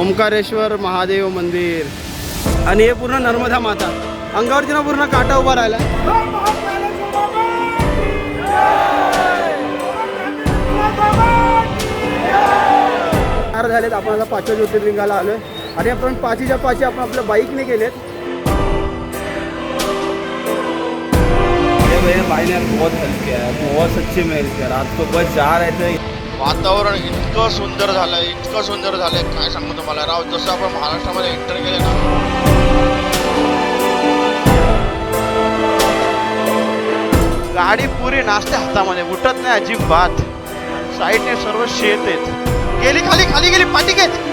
ओंकारेश्वर महादेव मंदिर. आणि हे पूर्ण नर्मदा माता. अंगावरती ना पूर्ण काटा उभा राहिला चार झालेत आपण आता पाचव्या ज्योतिर्लिंगाला आलोय. आणि आपण पाचीच्या पाची आपण आपल्या बाईकने गेलेत ये भाई ने बहुत हेल्प किया है बहुत सच्ची में हेल्प किया रात को बस जा रहे थे. वातावरण इतकं सुंदर झालंय इतकं सुंदर झालंय. काय सांगू तुम्हाला? राव जसं आपण महाराष्ट्रामध्ये एंटर केले ना. गाडी पुरी नाचते हातामध्ये उठत नाही अजिबात. साईडने सर्व शेत आहेत. गेली खाली खाली गेली पाठी घेत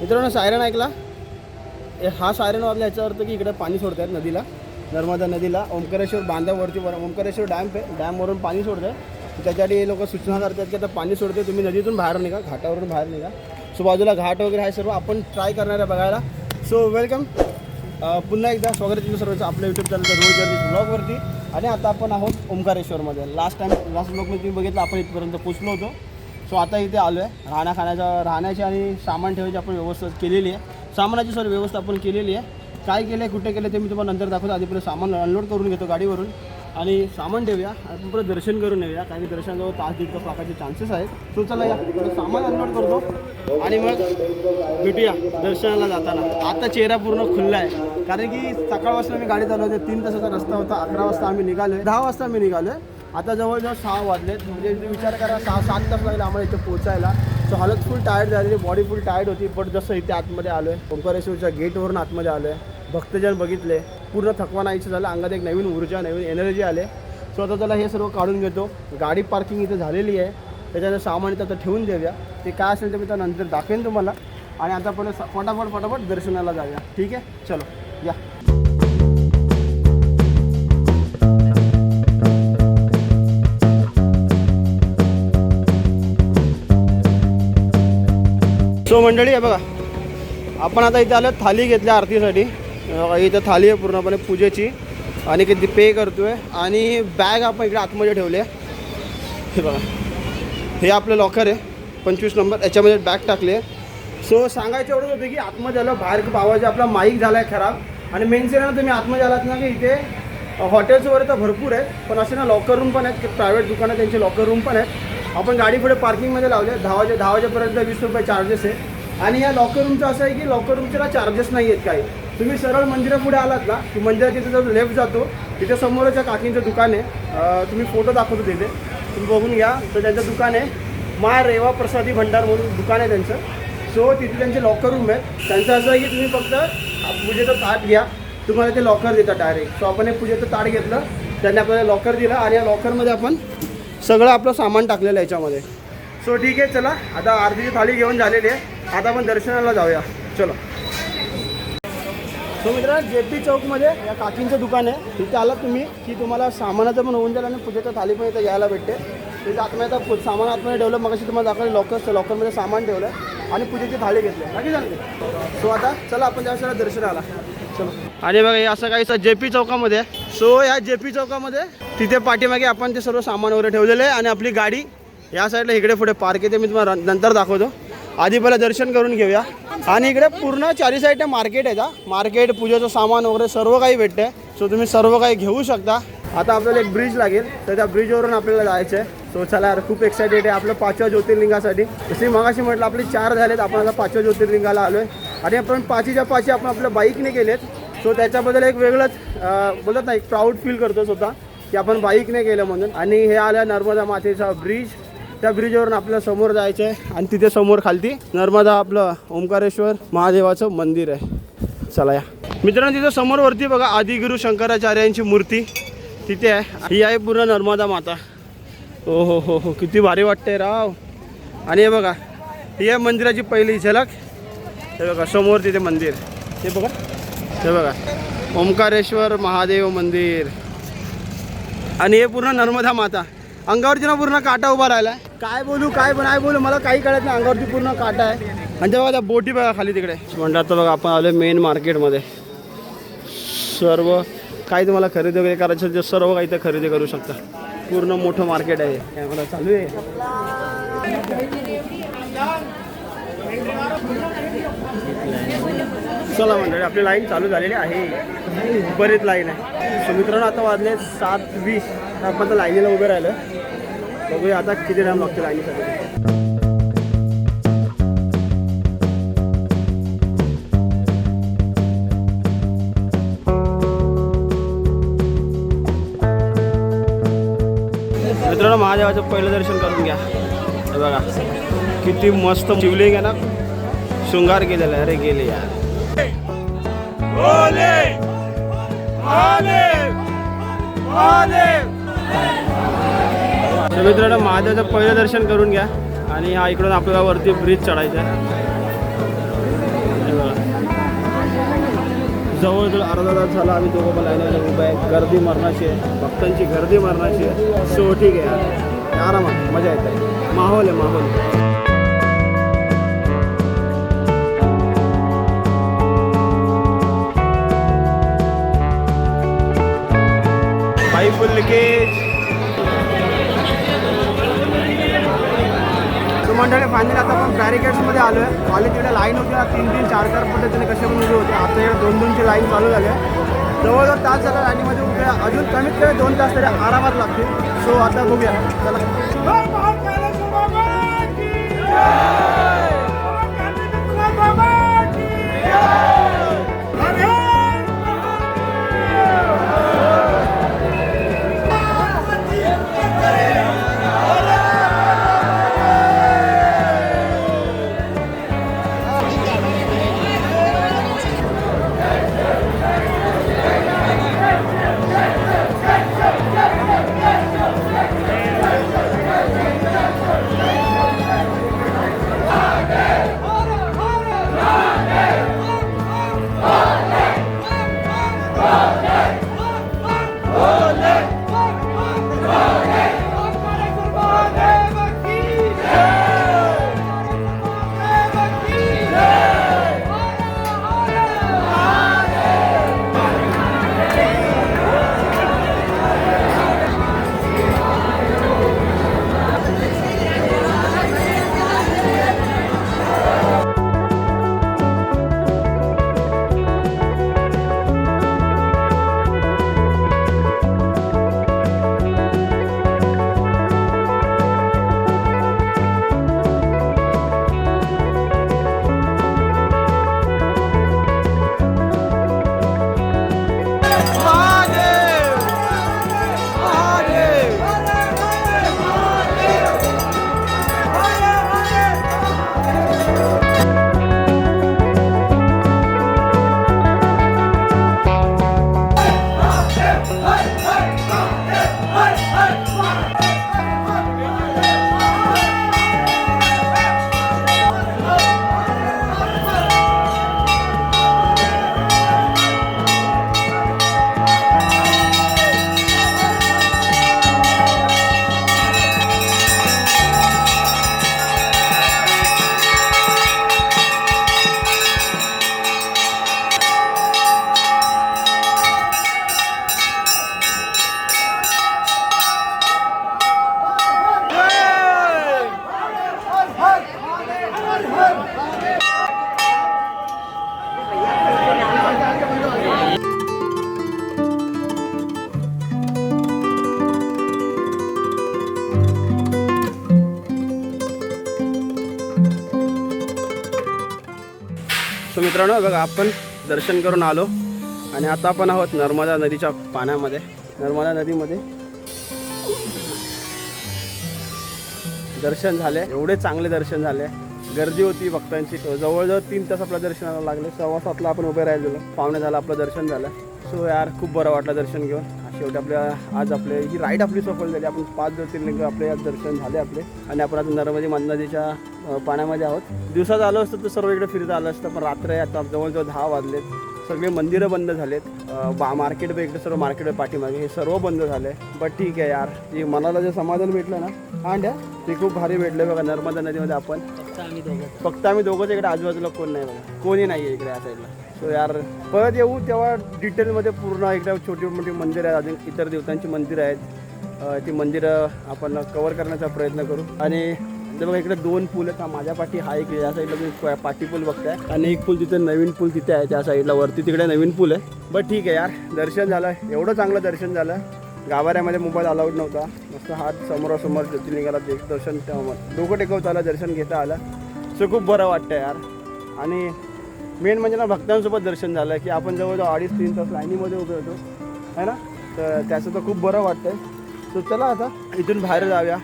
मित्रांनो सायरन ऐकला? हा सायरन वाजला याचा अर्थ की इकडे पाणी सोडत आहेत नदीला नर्मदा नदीला ओंकारेश्वर बांधावरती वर ओंकारेश्वर डॅम आहे डॅमवरून पाणी सोडत आहे त्याच्यासाठी हे लोक सूचना करतात की आता पाणी सोडते तुम्ही नदीतून बाहेर निघा घाटावरून बाहेर निघा. सो बाजूला घाट वगैरे आहे सर्व आपण ट्राय करणार आहे बघायला. सो वेलकम पुन्हा एकदा स्वागत आहे तुमचं सर्वांचं आपल्या यूट्यूब चॅनलच्या रोड जर्नी ब्लॉगवरती आणि आता आपण आहोत ओंकारेश्वरमध्ये. लास्ट टाइम लास्ट ब्लॉगमध्ये तुम्ही बघितलं आपण इथपर्यंत पोचलो होतो. सो आता इथे आलो आहे राहण्या खाण्याचा राहण्याची आणि सामान ठेवायची आपण व्यवस्था केलेली आहे. सामानाची सर व्यवस्था आपण केलेली आहे. काय केलं आहे कुठे केलं ते मी तुम्हाला नंतर दाखवतो. आधी पहिले सामान अनलोड करून घेतो गाडीवरून. आणि सामान ठेवूया. आपण परत दर्शन करून येऊया. कारण की दर्शनाजवळ तास दीड तास लागायचे चान्सेस आहेत. सो चला या. सामान अनलोड करतो. आणि मग भेटूया दर्शनाला जाताना. आता चेहरा पूर्ण खुल्ला आहे. कारण की सकाळपासून मी गाडी चालवते तीन तासाचा रस्ता होता. अकरा वाजता आम्ही निघालो दहा वाजता आम्ही निघालो आता जवळजवळ सहा वाजलेत. म्हणजे विचार करा सहा सात तास लागले आम्हाला इथे पोचायला सो हालत फुल टायर्ड झालेली बॉडी फुल टायर्ड होती पण जसं इथे आतमध्ये आलो आहे ओंकारेश्वरच्या गेटवरून आतमध्ये आलो आहे भक्तजन बघितले पूर्ण थकवा नाहीचं झालं अंगात एक नवीन ऊर्जा नवीन एनर्जी आले. सो आता त्याला हे सर्व काढून घेतो. गाडी पार्किंग इथे झालेली आहे. त्याच्यानं सामान इथं आता ठेवून देऊया. ते काय असेल ते मी त्या नंतर दाखवेन तुम्हाला. आणि आता पण फटाफट फटाफट दर्शनाला जाऊया. ठीक आहे? चलो या. सो मंडळी आहे बघा. आपण आता इथे आलो थाली घेतल्या आरतीसाठी. इथं थाली आहे पूर्णपणे पूजेची. आणि किती पे करतो आहे आणि बॅग आपण इकडे आतमध्ये ठेवले हे बघा. हे आपलं लॉकर आहे. पंचवीस नंबर. याच्यामध्ये बॅग टाकली आहे. सो सांगायचं एवढंच होतं की आतमध्ये आलं. बाहेर खूप आपला माईक झाला आहे खराब. आणि मेन ना तुम्ही आतमध्ये आलात ना की इथे हॉटेल्स वगैरे तर भरपूर आहेत. पण असे ना लॉकर रूम पण आहेत. प्रायव्हेट दुकानं त्यांचे लॉकर रूम पण आहेत. आपण गाडी पुढे पार्किंगमध्ये लावले दहा वाजे दहा वाजेपर्यंत वीस रुपये चार्जेस आहे. आणि या लॉकर रूमचं असं आहे की लॉकर रूमच्याला चार्जेस नाही आहेत काही. तुम्ही सरळ मंदिरापुढे आलात ना की मंदिराच्या तिथे जो लेफ्ट जातो तिथे समोरच या काकींचं दुकान आहे. तुम्ही फोटो दाखवतो तिथे. तुम्ही बघून घ्या. तर त्यांचं दुकान आहे. मा रेवा प्रसादी भंडार म्हणून दुकान आहे त्यांचं. सो तिथे त्यांचे लॉकर रूम आहेत. त्यांचं असं आहे की तुम्ही फक्त पूजेचं ताट घ्या. तुम्हाला ते लॉकर देतात डायरेक्ट सो आपण एक पूजेचं ताट घेतलं. त्यांनी आपल्याला लॉकर दिलं. आणि या लॉकरमध्ये आपण सगळं आपलं सामान टाकलेलं आहे याच्यामध्ये. सो ठीक आहे चला. आता आरतीची थाळी घेऊन झालेली आहे. आता आपण दर्शनाला जाऊया. चलो. सो मित्रांनो जे पी चौकमध्ये या काकींचं दुकान आहे. तिथे आलात तुम्ही की तुम्हाला सामानाचं पण होऊन जाईल आणि पूजेचं थाली पण इथं घ्यायला भेटते. तिथे आतमध्ये आता सामान आतमध्ये ठेवलं मग तुम्हाला दाखवलं लॉकर लॉकरमध्ये सामान ठेवलं आणि पूजेची थाळी घेतली. बाकी सांगते सो आता चला आपण त्या दर्शनाला. चलो. आणि बघा हे असं काही जे पी चौकामध्ये आहे. सो या जे पी चौकामध्ये तिथे पाठीमागे आपण ते सर्व सामान वगैरे ठेवलेलं आहे आणि आपली गाडी या साईडला इकडे पुढे पार्क आहे ते मी तुम्हाला नंतर दाखवतो. आधी पहिला दर्शन करून घेऊया. आणि इकडे पूर्ण चारी साईड मार्केट आहे का मार्केट पूजेचं सामान वगैरे सर्व काही भेटते सो तुम्ही सर्व काही घेऊ शकता. आता आपल्याला एक ब्रिज लागेल. तर त्या ब्रिजवरून आपल्याला जायचं आहे. सो चला यार खूप एक्सायटेड आहे. आपलं पाचव्या ज्योतिर्लिंगासाठी. तशी मगाशी म्हटलं आपले चार झालेत. आपण आता पाचव्या ज्योतिर्लिंगाला आलो आहे आणि आपण पाचीच्या पाची आपण आपल्या बाईकने गेलेत सो त्याच्याबद्दल एक वेगळंच बोलत नाही एक प्राऊड फील करतो स्वतः. की आपण बाईकने गेलं म्हणून. आणि हे आलं नर्मदा मातेचा ब्रिज त्या ब्रिजवरून आपल्याला समोर जायचं आहे आणि तिथे समोर खालती नर्मदा आपलं ओंकारेश्वर महादेवाचं मंदिर आहे. चला या. मित्रांनो तिथं समोर वरती बघा आदिगुरु शंकराचार्यांची मूर्ती तिथे आहे. ही आहे पूर्ण नर्मदा माता. हो हो हो हो किती भारी वाटते राव. आणि हे बघा ही आहे मंदिराची पहिली झलक. हे बघा समोर तिथे मंदिर. हे बघा हे बघा. ओंकारेश्वर महादेव मंदिर. आणि हे पूर्ण नर्मदा माता. अंगावरती ना पूर्ण काटा उभा राहिला काय बोलू काय नाही बोलू मला काही कळत नाही. अंगावरती पूर्ण काटा आहे. आणि तेव्हा त्या बोटी बघा खाली तिकडे. म्हणतात तर बघा आपण आलो मेन मार्केटमध्ये सर्व काही तुम्हाला खरेदी वगैरे करायचं असेल तर सर्व काही इथे खरेदी करू शकता. पूर्ण मोठं मार्केट आहे. कॅमेरा चालू आहे. चला मंडळी आपली लाईन चालू झालेली आहे. बरीच लाईन आहे. सो मित्रांनो आता वाजले सात वीस. आपण आता लाईनीला उभे राहिलं. बघूया आता किती टाइम लागतो लाईनीसाठी मित्रांनो महादेवाचं पहिलं दर्शन करून घ्या. बघा किती मस्त शिवलिंग आहे ना? शृंगार केलेला आहे. अरे गेले यार. तर मित्रांनो महादेवाचं पहिलं दर्शन करून घ्या. आणि हा इकडून आपल्याला वरती ब्रिज चढायचा आहे. जवळजवळ अर्धा तास झाला आम्ही दोघं पण लाईनीला उभं आहे. गर्दी मरणाची आहे. भक्तांची गर्दी मरणाची आहे. सो ठीक आहे. आरामात. मजा येत. आहे माहोल आहे माहोल. बाई के। तो मंडळी फायनली आता आपण बॅरिकेड्समध्ये आलो आहे कॉलेज तिकडे लाईन होती ना तीन तीन चार चार पद्धतीने कसे पण उभे होते. आता इकडे दोन दोनची लाईन चालू झाली. आहे जवळजवळ तास झाला लाईनीमध्ये उभे. अजून कमीत कमी दोन तास तरी आरामात लागतील. सो आता बघूया. चला. Yeah! बघा आपण दर्शन करून आलो. आणि आता आपण आहोत नर्मदा नदीच्या पाण्यामध्ये. नर्मदा नदीमध्ये दर्शन झाले. एवढे चांगले दर्शन झाले. गर्दी होती भक्तांची. जवळजवळ तीन तास आपल्या दर्शनाला लागले. सव्वा सातला आपण उभे राहिलेलो. पाहुणे झालं आपलं दर्शन झालं. सो यार खूप बरं वाटलं दर्शन घेऊन. शेवटी आपल्या आज आपले ही राईड आपली सफल झाली. आपण पाच ज्योतिर्लिंग आपले आज दर्शन झाले आपले. आणि आपण आता नर्मदी नदीच्या पाण्यामध्ये आहोत. दिवसात आलो असतं तर सर्व इकडे फिरत आलं असतं. पण रात्र आहे. आता जवळजवळ दहा वाजलेत. सगळे मंदिरं बंद झालेत. बा मार्केट इकडे सर्व मार्केट पाठीमागे. हे सर्व बंद झाले बट ठीक आहे यार. जे मनाला जे समाधान भेटलं ना हा द्या ते खूप भारी भेटलं बघा. नर्मदा नदीमध्ये आपण फक्त आम्ही दोघंच इकडे आजूबाजूला कोण नाही बघा. कोणी नाही आहे इकडे या साईडला सो यार परत येऊ तेव्हा डिटेलमध्ये पूर्ण एकदा छोटी मोठी मंदिरं आहेत अजून इतर देवतांची मंदिरं आहेत. ती मंदिरं आपण कवर करण्याचा प्रयत्न करू. आणि इथे बघा इकडे दोन पूल आहेत. हा माझ्या पाठी हा एक या साईडला तुम्ही पाठी पूल बघताय. आणि एक पूल तिथे नवीन पूल तिथे आहे त्या साईडला वरती तिकडे नवीन पूल आहे. बट ठीक आहे यार दर्शन झालं. एवढं चांगलं दर्शन झालं. गाभाऱ्यामध्ये मोबाईल अलाउड नव्हता. मस्त हात समोरासमोर ज्योतिर्लिंगाला देख दर्शन डोकं टेकवता आलं दर्शन घेता आलं. सो खूप बरं वाटतं यार. आणि मेन म्हणजे ना भक्तांसोबत दर्शन झालं की आपण जवळजवळ अडीच तीन तास लाईनीमध्ये उभे होतो. है ना? तर त्याचं तर खूप बरं वाटतंय. सो चला आता इथून बाहेर जाऊया.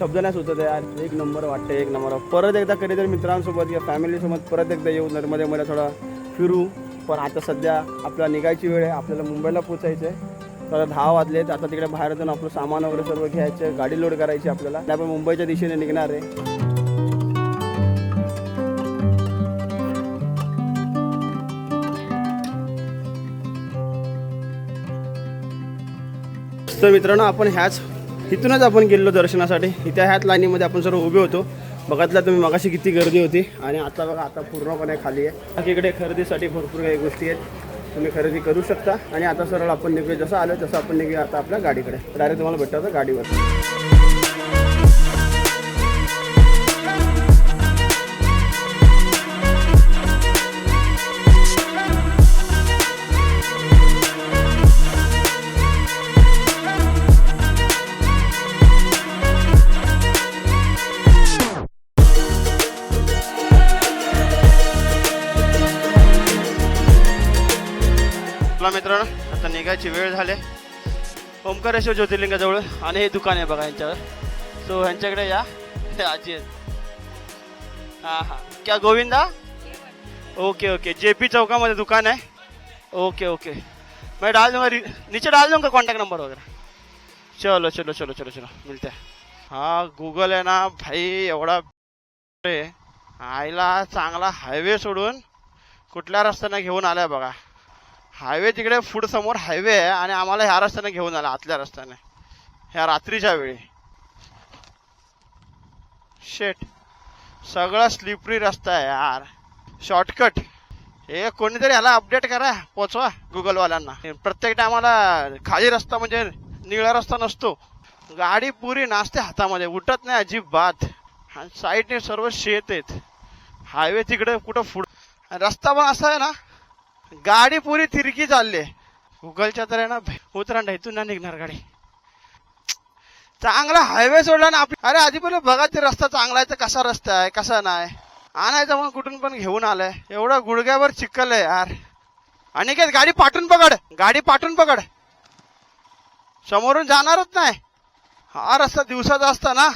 शब्द नाही सुचत यार. एक नंबर वाटतं एक नंबर. परत एकदा कधीतरी मित्रांसोबत किंवा फॅमिलीसोबत परत एकदा येऊ. नर्मदेमध्ये थोडा फिरू. पण आता सध्या आपल्याला निघायची वेळ आहे. आपल्याला मुंबईला पोचायचं आहे तर आता दहा वाजलेत. आता तिकडे बाहेर जाऊन आपलं सामान वगैरे सर्व घ्यायचं. गाडी लोड करायची आपल्याला. त्यामुळे मुंबईच्या दिशेने निघणार आहे. तर मित्रांनो आपण ह्याच इथूनच आपण गेलो दर्शनासाठी. इथे ह्याच लाईनीमध्ये आपण सर्व उभे होतो. बघितलं तुम्ही मगाशी किती गर्दी होती. आणि आता बघा आता पूर्णपणे खाली आहे. बाकी इकडे खरेदीसाठी भरपूर काही गोष्टी आहेत. तुम्ही खरेदी करू शकता. आणि आता सरळ आपण निघूया. जसं आलं तसं आपण निघूया आता आपल्या गाडीकडे. डायरेक्ट तुम्हाला भेटतं गाडीवर. वेळ झाले. ओंकारेश्वर ज्योतिर्लिंगाजवळ आणि हे दुकान आहे बघा यांच्यावर. सो ह्यांच्याकडे या. आजी आहेत. हां हां. क्या Govinda? Okay okay. J P चौकामध्ये दुकान आहे. Okay okay. मैं डाल दूंगा रि- नीचे डाल दूंगा कॉन्टैक्ट नंबर वगैरह चलो चलो चलो चलो चलो. मिलते हैं हा गुगल आहे ना भाई एवढा आईला चांगला हायवे सोडून कुठल्या रस्त्याने घेऊन आलाय बघा. हायवे तिकडे फूड समोर हायवे आहे आणि आम्हाला ह्या रस्त्याने घेऊन आला आतल्या रस्त्याने. ह्या रात्रीच्या वेळी. शेट सगळा स्लिपरी रस्ता आहे यार. शॉर्टकट हे कोणीतरी ह्याला अपडेट करा पोचवा गुगलवाल्यांना प्रत्येक टायमाला खाली रस्ता म्हणजे निळा रस्ता नसतो. गाडी पुरी नाचते हातामध्ये उठत नाही अजिबात. आणि साईडने सर्व शेत आहेत. हायवे तिकडे कुठं फुड रस्ता पण असा आहे ना गाडी पुरी थिरकी चालली. आहे गुगलच्या तर आहे ना उतरांडा इथून ना निघणार गाडी. चांगला हायवे सोडला ना आपली अरे आधी पहिले बघा ते रस्ता चांगला आहे तर कसा रस्ता आहे कसा नाही. आणायचं मग कुठून पण घेऊन आलाय. एवढं गुडघ्यावर चिखल आहे यार. आणि काय गाडी पाठून पकड. गाडी पाठून पकड. समोरून जाणारच नाही. हा रस्ता दिवसाचा असता ना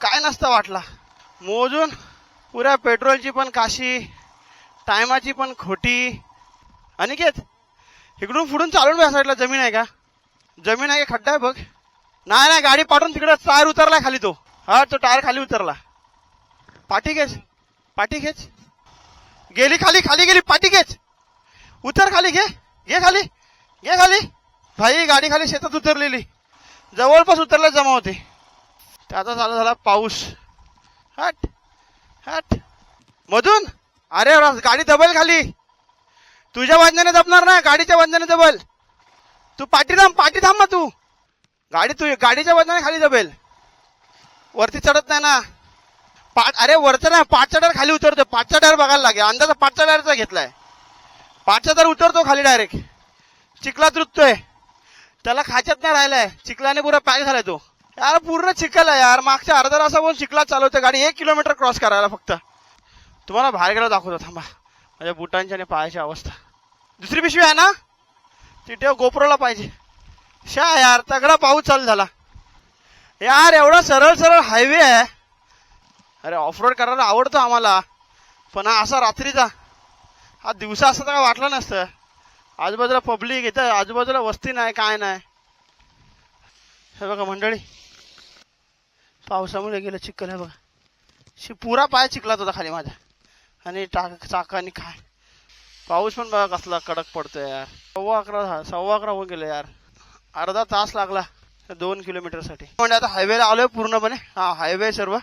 काय नसतं वाटला. मोजून पुऱ्या पेट्रोलची पण काशी टायमाची पण खोटी. अनिकेत इकडून पुढून चालून बघ साईडला जमीन आहे का? जमीन आहे का? खड्डा आहे बघ. नाही नाही गाडी पाठवून तिकडे टायर उतरला खाली तो. हा तो टायर खाली उतरला. पाठी घेच पाठी घेच गेली खाली खाली गेली पाठी घेच उतर खाली घे. घे खाली. घे खाली. भाई गाडी खाली शेतात उतरलेली. जवळपास उतरला जमा होते. त्याचा चालू झाला पाऊस. हट हट. मधून? अरे गाडी दबल खाली. तुझ्या वाजण्याने जपणार ना गाडीच्या वाजण्याने जबल तू पाठी थांब पाठी थांब ना तू. गाडी तू गाडीच्या वाजण्याने खाली जबेल वरती चढत नाही ना. पाठ अरे वरचं ना पाचचा टायर खाली उतरतो पाचचा टायर बघायला लागेल. अंदाज पाचचा टायरचा घेतलाय. पाचचा टायर उतरतो खाली डायरेक्ट चिखलात रुततोय. त्याला खाच्यात नाही राहिलाय. चिखलाने पुरा पॅक झालाय तो. यार पूर्ण चिखल आहे यार. मागच्या अर्धा तासापासून चिखलात चालवते गाडी एक किलोमीटर क्रॉस करायला फक्त. तुम्हाला बाहेर गेला दाखवतो थांबा. माझ्या बुटांची आणि पायाची अवस्था. दुसरी पिशवी आहे ना? ती ठेव गोप्रोला पाहिजे. शा यार तगडा पाऊस चालू झाला. यार एवढा सरळ सरळ हायवे आहे. अरे ऑफ रोड करायला आवडतो आम्हाला. पण हा असा रात्रीचा हा दिवसा असं तर काय वाटलं नसतं. आजूबाजूला पब्लिक इथं आजूबाजूला वस्ती नाही काय नाही. हे बघा मंडळी पावसामुळे गेलं चिखल आहे बघा. शि पुरा पाय चिखलात होता खाली माझ्या आणि टाक चाकानी काय पाऊस पण बघा कसला कडक पडतोय यार. सव्वा अकरा झा- सव्वा अकरा होऊन गेले यार. अर्धा तास लागला दोन किलोमीटरसाठी म्हणजे आता हायवेला आलोय पूर्णपणे. हा हायवे सर्व.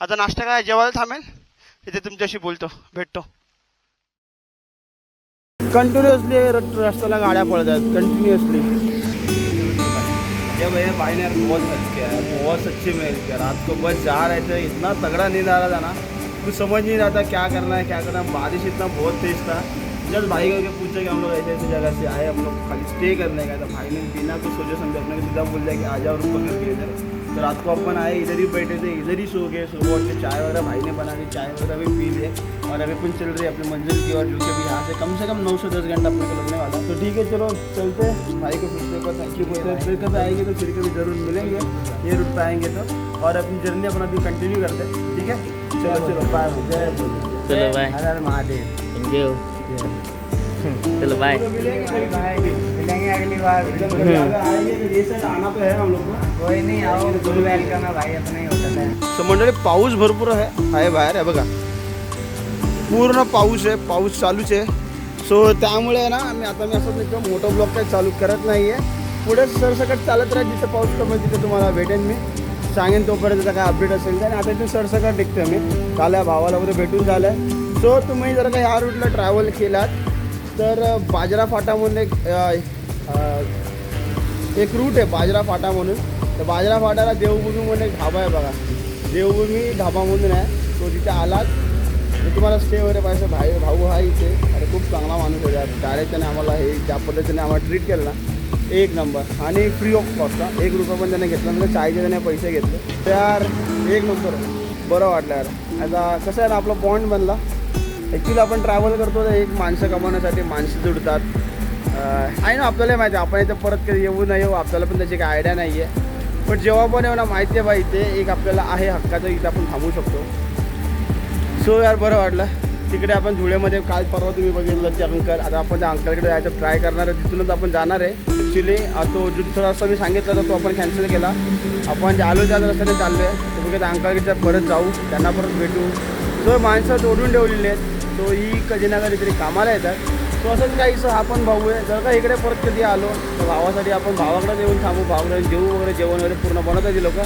आता नाश्ता काय जेवायला थांबेल. तिथे तुमच्याशी बोलतो भेटतो. कंटिन्युअसली रस्त्याला गाड्या पळत आहेत कंटिन्युअसली भैया भाई ने यार बहुत किया है बहुत किया. रात को बस जा रहे थे. इतना तगड़ा नींद आ रहा था ना. कुछ समझ नहीं रहा था क्या करना है क्या करना है। बारिश इतना बहुत तेज था। जब भाई करके पूछा कि हम लोग ऐसे ऐसे जगह से आए हम लोग खाली स्टे करने का तो भाई ने बिना कुछ सोचे समझे अपने को सीधा बोल दिया कि आ जाओ रूम पकड़ के इधर। तो रात को अपन आए इधर ही बैठे थे इधर ही सो गए। सुबह उठ के चाय वगैरह भाई ने बना दी चाय वगैरह भी पी लिए और अभी अपन चल रहे अपनी मंजिल की और जो कि अभी यहाँ से कम से कम नौ से दस घंटा अपने को लगने वाला तो ठीक है चलो चलते हैं। भाई को फिर से थैंक यू बोलते हैं फिर कभी आएँगे तो फिर कभी ज़रूर मिलेंगे। ये रूट पे आएँगे तो। और अपनी जर्नी अपना भी कंटिन्यू करते हैं ठीक है? चलो चलो बाय जय। चलो बाय हर हर महादेव थैंक यू चलो बाय तो मिलेंगे कभी बाय मिलेंगे अगली बार जब कभी अगर आएंगे तो ये साइड आना तो है हम लोग को कोई नहीं आओ फुल वेलकम है भाई अपना ही होटल है सो मंडळी पाऊस भरपूर आहे. आहे बाहेर आहे बघा. पूर्ण पाऊस आहे पाऊस चालूच आहे. सो त्यामुळे आहे ना आम्ही आता मी असं एकदम मोठं ब्लॉक काही चालू करत नाही आहे पुढे सरसकट चालत राहील जिथं पाऊस कमी तिथे तुम्हाला भेटेन मी. सांगेन तोपर्यंत काय अपडेट असेल तर आणि आता इथून सरसकट निघतो मी काल या भावाला वगैरे भेटून झालं आहे सो तुम्ही जर का ह्या रूटला ट्रॅव्हल केलात तर बाजरा फाटा म्हणून एक एक रूट आहे बाजरा फाटा म्हणून. तर बाजरा फाटाला देवभूमी म्हणून एक ढाबा आहे बघा. देवभूमी ढाबा म्हणून आहे. तो तिथे आलात तर तुम्हाला स्टे वगैरे पाहिजे. भाई भाऊ हा इथे. अरे खूप चांगला माणूस आहे. यार डायरेक्ट त्याने आम्हाला हे ज्या पद्धतीने आम्हाला ट्रीट केलं ना एक नंबर. आणि फ्री ऑफ कॉस्ट एक रुपया पण त्याने घेतला म्हणजे चायचे त्याने पैसे घेतले. तर यार एक नंबर. बरं वाटलं यार. आता कसं आहे ना आपला बॉन्ड बनला. ॲक्च्युली आपण ट्रॅव्हल करतो तर एक माणसं कमावण्यासाठी माणसं जुडतात. आहे ना आपल्याला माहिती आहे. आपण इथं परत कधी येऊ नाही येऊ आपल्याला पण त्याची काही आयडिया नाही आहे पण जेव्हा पण येऊ ना माहिती आहे बाई इथे एक आपल्याला आहे हक्काचं इथं आपण थांबू शकतो. सो यार बरं वाटलं. तिकडे आपण धुळेमध्ये काल परवा तुम्ही बघितलं ते अंकल. आता आपण त्या अंकलकडे जायचं ट्राय करणार आहे. तिथूनच आपण जाणार आहे. ॲक्च्युली तो जो रस्ता मी सांगितलं तर तो आपण कॅन्सल केला. आपण जे आलो त्या रस्त्याने चाललो आहे तर बघा त्या अंकलकडे परत जाऊ. त्यांना परत भेटू. तो माणसं तोडून ठेवलेली आहेत तो ही कधी ना कधीतरी कामाला येतात. तो असंच काहीसं सर आपण भाऊ आहे. जर का इकडे परत कधी आलो तर भावासाठी आपण भावाकडे येऊन थांबू. भावाकडे जेवू वगैरे जेवण वगैरे पूर्ण बनवतात ती लोक.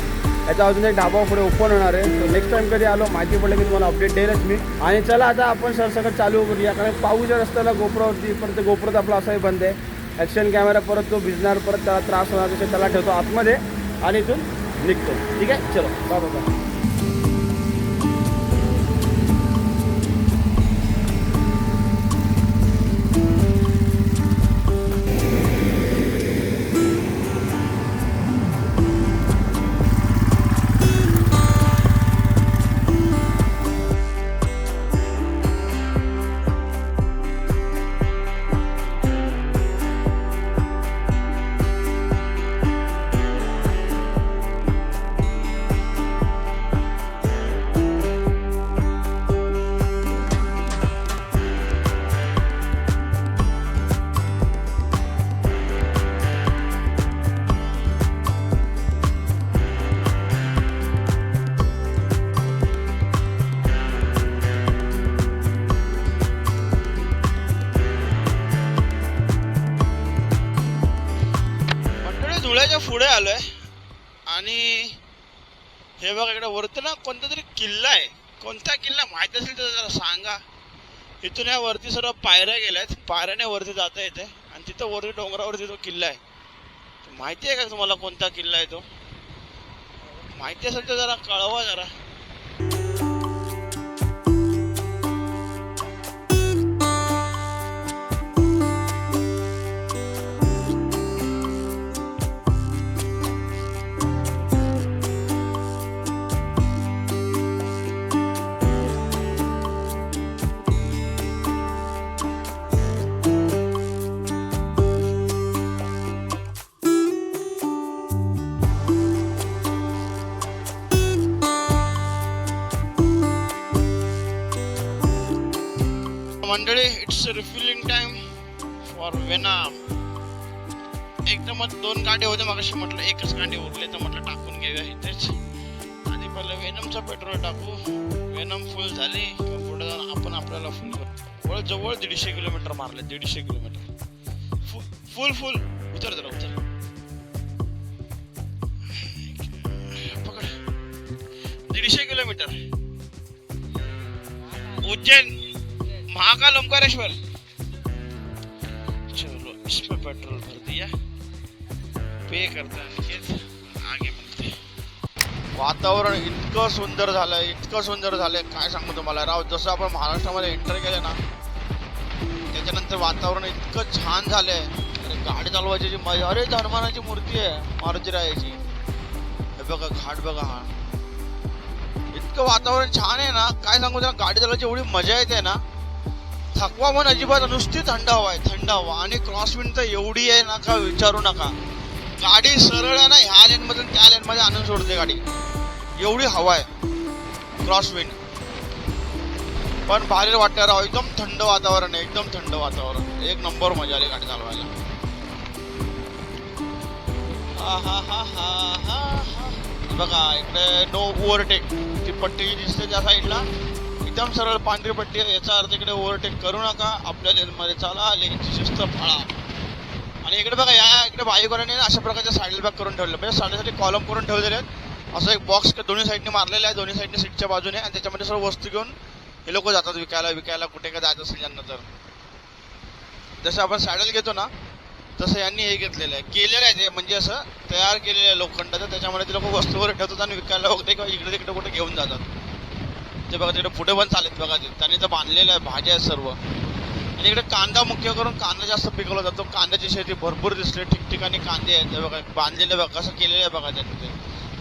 याचा अजून एक ढाबा पुढे ओपन होणार आहे. नेक्स्ट टाईम कधी आलो माहिती पडलं की तुम्हाला अपडेट देईलच मी. आणि चला आता आपण सरसकट चालू करूया. कारण पाऊच्या रस्त्याला गोपुरावरती परत गोपुरात आपला असंही बंद आहे. ॲक्शन कॅमेरा परत तो भिजणार परत त्याला त्रास होणार तसे त्याला ठेवतो आतमध्ये आणि इथून निघतो. ठीक आहे? चलो. बाय. बाय पुढे आलो आहे आणि हे बघा इकडे वरती ना कोणता तरी किल्ला आहे. कोणता किल्ला माहीत असेल तर जरा सांगा. इथून या वरती सर्व पायऱ्या गेल्या आहेत पायऱ्याने वरती जाता येते. आणि तिथं वरती डोंगरावरती तो किल्ला आहे. माहिती आहे का तुम्हाला कोणता किल्ला आहे तो? माहिती असेल तर जरा कळवा जरा. मंडळी it's refilling time for venom एकदमच दोन गाडी होते मगाशी म्हटलं एकच गाडी उरली तर म्हटलं टाकून घेऊया इथेच. आधी पहिलं वेनमचं पेट्रोल टाकू. वेनम फुल झाली. पुढे जाऊन आपण आपल्याला फुल करू. जवळ जवळ दीडशे किलोमीटर मारले दीडशे किलोमीटर. फुल फुल फुल उतर जरा उतर. पकड. दीडशे किलोमीटर. उज्जैन. महाकाल ओंकारेश्वर चलो इसमें पेट्रोल भर दिया। पे करता आगे मिलते वातावरण इतकं सुंदर झालंय इतकं सुंदर झालंय. काय सांगू तुम्हाला? राव जसं आपण महाराष्ट्रामध्ये एंटर केलं ना त्याच्यानंतर वातावरण इतकं छान झालंय. अरे गाडी चालवायची जी मजा अरे हनुमानाची मूर्ती आहे मारुतीरायाची. हे बघा घाट बघा हा. इतकं वातावरण छान आहे ना. काय सांगू त्याला गाडी चालवायची एवढी मजा येते ना. थकवा पण अजिबात नुसती थंड हवा आहे थंड हवा आणि क्रॉसविंड तर एवढी आहे ना का विचारू नका. गाडी सरळ आहे ना ह्या लेनमधून त्या लेनमध्ये आणून सोडते गाडी. एवढी हवा आहे क्रॉसविंड पण भारी वाटतं राव एकदम थंड वातावरण आहे एकदम थंड वातावरण. एक नंबर मजा आली गाडी चालवायला. बघा इकडे नो ओव्हरटेक ती पट्टी दिसते त्या साईडला एकदम सरळ पांढरी पट्टी याचा अर्थ इकडे ओव्हरटेक करू नका. आपल्या लेनमध्ये चाला. लेनची शिस्त पाळा आणि इकडे बघा या इकडे बाईकवाल्याने अशा प्रकारचे साईड बॅक करून ठेवले. म्हणजे साडेसाठी कॉलम करून ठेवलेले आहेत. असं एक बॉक्स दोन्ही साईडने मारलेला आहे. दोन्ही साईडने सीटच्या बाजूने. आणि त्याच्यामध्ये सर्व वस्तू घेऊन हे लोक जातात विकायला. विकायला कुठे काय जायचं असेल यांना तर. जसं आपण सॅडल घेतो ना तसं यांनी हे घेतलेलं आहे. केलेलं आहे ते. म्हणजे असं तयार केलेलं आहे लोखंडाचं. त्याच्यामध्ये ते लोक वस्तूवर ठेवतात आणि विकायला वगैरे किंवा इकडे तिकडे कुठे घेऊन जातात. ते बघा तिकडे पुढे पण चालेल बघा ते. त्यांनी तर बांधलेलं आहे भाज्या आहेत सर्व. आणि इकडे कांदा मुख्य करून कांदा जास्त पिकवला जातो. कांद्याची शेती भरपूर दिसते. ठिकठिकाणी कांदे आहेत. ते बघा बांधलेले बघा कसं केलेलं आहे बघा त्यांनी ते.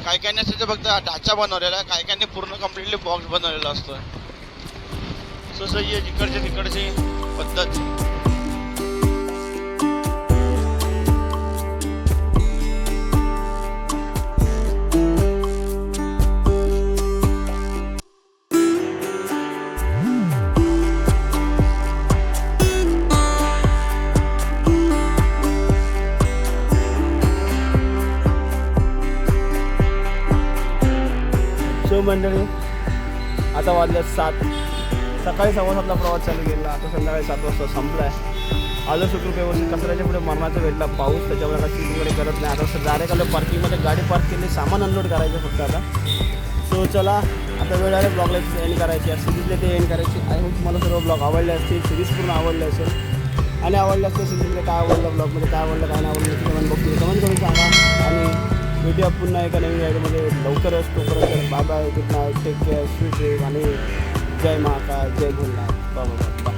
काही काही असं ते फक्त ढाचा बनवलेला आहे. काही काही पूर्ण कम्प्लिटली बॉक्स बनवलेला असतो तसं ही इकडची तिकडची पद्धत. सो मंडळी. आता वाजले सात. सकाळी सव्वा सातला प्रवास चालू केला. आता संध्याकाळी सात वाजता संपला आहे आलो सुखरूप व्यवस्थित कचऱ्याच्या पुढे मरणाचा भेटला. पाऊस त्याच्यामुळे काही तिकडे करत नाही. आता डायरेक्ट आलो पार्किंगमध्ये गाडी पार्क केली. सामान अनलोड करायचं फक्त आता. सो चला. आता वेळ आले ब्लॉगला एंड करायची. आहे सिरीजला ते एंड करायची. आय होप तुम्हाला सर्व ब्लॉग आवडले असतील. सिरीज पूर्ण आवडले असेल. आणि आवडलं असतं सिरीजमध्ये काय आवडलं ब्लॉगमध्ये काय आवडलं काय नाही आवडलं? कमेंट बघतो कमेंट करून सांगा. आणि भेटूया पुन्हा एका नवीन व्हिडिओमध्ये लवकरच तोपर्यंत bye bye good night take care sweet dream आणि जय महाकाल जय गुरुनाथ बाबा बाय